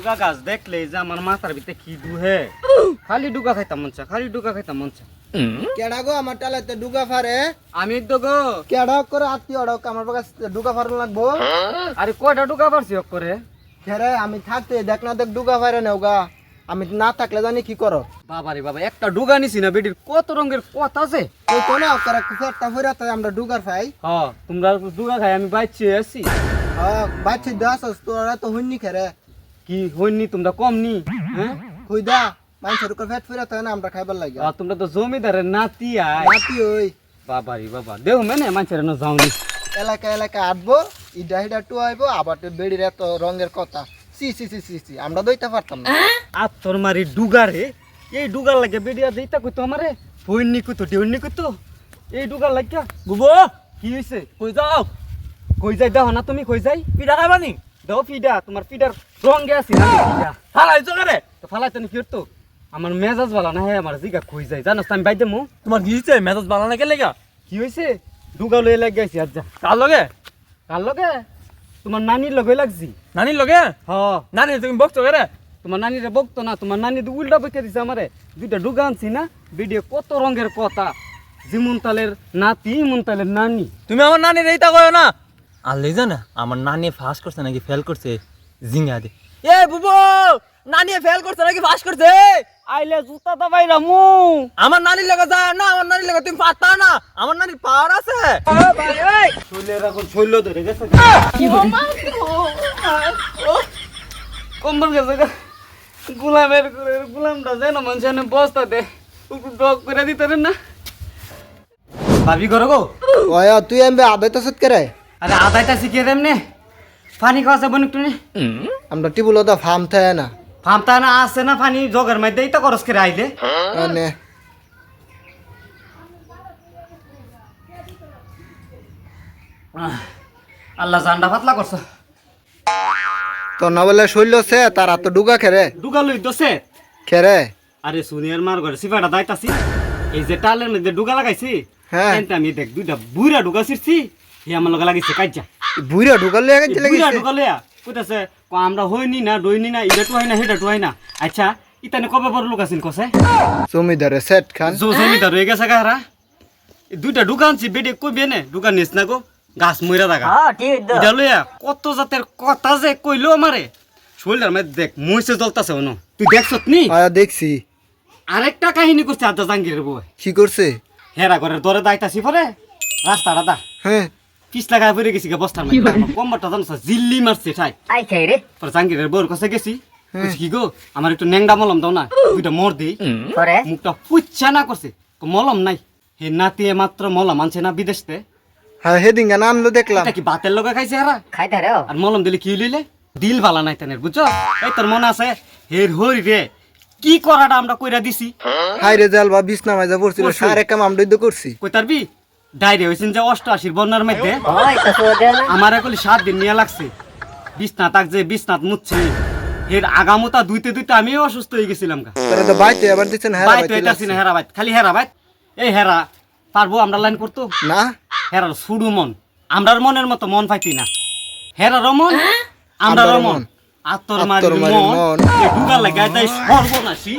ডুগা গাছ দেখলে যে আমার মাথার ভিতরে কি দুহে? খালি ডুগা খাইতাম মনচা খালি ডুগা খাইতাম মনচা কেডা গো আমার টালাতে ডুগা ফারে? আমি তো গো। কেডা করে আত্মীয় অডক আমার কাছে ডুগা ফারে লাগবো। আরে কয়টা ডুগা পারছি ওক করে? খেরে আমি থাকতে দেখ না দেখ ডুগা ফারে নেওগা আমি না থাকলে জানি কি করো। বাবা রে বাবা একটা ডুগা নিছি না বেডির কত রঙের কথা আছে? ওই তো না করে ফেরা তাই আমরা ডুগার পাই হ তোমরা ডুগা খাই আমি বাইছে আসছি হ্যাঁ বাচ্চা দাস তোরা তো হইনি খেরে। কি হইনি? তোমরা কম নি হ্যাঁ? হই দা মানুষের উপর ফেট ফেরা তাই না আমরা খাইবার লাগে। আর তোমরা তো জমিদারের নাতি আয় নাতি ওই। বাবা রে বাবা দেহ মেনে মানুষের না যাওনি। এলাকা এলাকা আটবো ইডা হিডা টু আইবো আবার তো বেড়ির এত রঙের কথা। সি সি সি সি সি আমরা দইতে পারতাম না। আর তোর মারি ডুগারে এই ডুগার লাগে বেডিয়া দিতা কইতো আমারে? হইনি কইতো দেউনি কইতো? এই ডুগার লাগিয়া বুবো কি হইছে? কই যাও? কই যাই দাও না তুমি কই যাই? পিডা খাইবানি দাও পিডা তোমার পিডার রং গে আছে না ফালাই তো করে তো ফালাই তো কি করতো আমার মেজাজ বালা না হে আমার জিগা কই যাই জানোস আমি বাইদে মু তোমার গিয়েছে মেজাজ বানানো কে লেগা কি হইছে? ডুগা লয়ে লাগ গেছি আজ যা। কার লগে? কার লগে? তোমার নানির লগে লাগছি। নানির লগে? হ। নানি তুমি বকছো কে রে তোমার নানিরে বকতো না তোমার নানি তো উল্টা বকে দিছে আমারে। দুইটা ডুগা আনছি না ভিডিও কত রঙের কথা। যেমন তালের নাতি ইমন তালের নানি। তুমি আমার নানির এইটা কয় না? আল্লাহ জানে আমার নানি ফাঁস করছে নাকি ফেল করছে জিঙ্গা দে। এ বুবু নানি ফেল করছে নাকি ফাঁস করছে? আইলে জুতা দা বাইরা মু। আমার নানির লগে যা না আমার নানির লগে তুমি পাতা না। আমার নানির পাওয়ার আছে। শৈলের এখন শৈল ধরে গেছে। কম্বল গেছে গা। গুলামের করে গুলামটা যেন মানুষের বস্তা দে। ডক করে দিতে না? ভাবি করো গো। ওয়া তুই এমবে আদায় তো সৎ করে? আরে আদায়টা শিখিয়ে দেম নে। পানি খাওয়া যাব একটু নে। আমরা টিবুল দা ফার্ম থাকে না। ফামতা না আছে না পানি জগের মধ্যে এইটা করস করে আইলে। আহ, আল্লাহ জান্ডা পাতলা করছ। তো না বলে শৈল সে তার তো ডুগা খেরে। ডুগা লই দোষে খেরে। আরে সুনিয়ার মার ঘরে সিপাটা দাইতাছি। এই যে টালের মধ্যে ডুগা লাগাইছি হ্যাঁ। আমি দেখ দুইটা বুইরা ডুগা ছিড়ছি। আমার লগে লাগিছে কাজ্জা বুইরা ঢুকাল লিয়ে গেছে বুইরা লাগিছে। কইতাছে ক আমরা হইনি না ডইনি না এটা টুয়াই না হেটা টুয়াই না। আচ্ছা ইতানে কবে বড় লোক আছিল কসে জমিদারে সেট খান। জো জমিদার হয়ে গেছে এই দুইটা ডুগা বেডে কইবে নে ডুগা নিস না গো গাছ মইরা দাগা। এটা লইয়া কত জাতের কথা যে কইলো আমারে। শরীরের মধ্যে দেখ মইসে জ্বলতাছে অনু। তুই দেখছত নি? আয়া দেখছি। আরেকটা কাহিনী করছে আদা জাঙ্গিরের বই কি করছে? হেরা ঘরের দরে দাইতাছি পরে। রাস্তাটা দা। হ্যাঁ। পিস লাগায় পরে গেছি গা বস্তার মধ্যে। কম্বরটা জানছ জিল্লি মারছে ঠাই। আই খাই রে। পরে জাঙ্গিরের বউর কাছে গেছি। কি গো আমার একটু ন্যাংডা মলম দাও না দুইটা মর দেই। পরে? মুখটা পুচ্ছা না করছে। মলম নাই। হে নাতিয়ে মাত্র মলম আনছে না বিদেশতে। হ্যাঁ হেদিন গান আনলো দেখলাম। এটা কি বাতের লগে খাইছে হেরা খাইতে রে আর মলম দিলে কি লইলে? দিল ভালা নাই তেনের বুঝছ? এই তোর মনে আছে হের হরি রে কি করাটা আমরা কইরা দিছি? হাই রে জাল বা বিছনা মাইজা পড়ছিল করছি। সারে কাম আমরা তো করছি। কই তারবি? ডাইরে হয়েছেন যে অষ্টআশির বন্যার মধ্যে? আমার এখন সাত দিন নিয়ে লাগছে। বিছনাথ আগ যে বিছনাথ মুচ্ছে এর আগামতা দুইতে দুইতে আমিও অসুস্থ হয়ে গেছিলাম গা। তো বাইতে আবার দিচ্ছেন হ্যাঁ বাইতে হইতাছি না হেরা বাইত খালি হেরা বাইত এই হেরা পারব আমরা লাইন করতো? না। হেরার সুডু মন। আমরার মনের মতো মন পাইতি না। হেরার মন আমরার আমরারও মন। আত্মর মারি মন। ডুগা লাগাই তাই সর্বনাশী।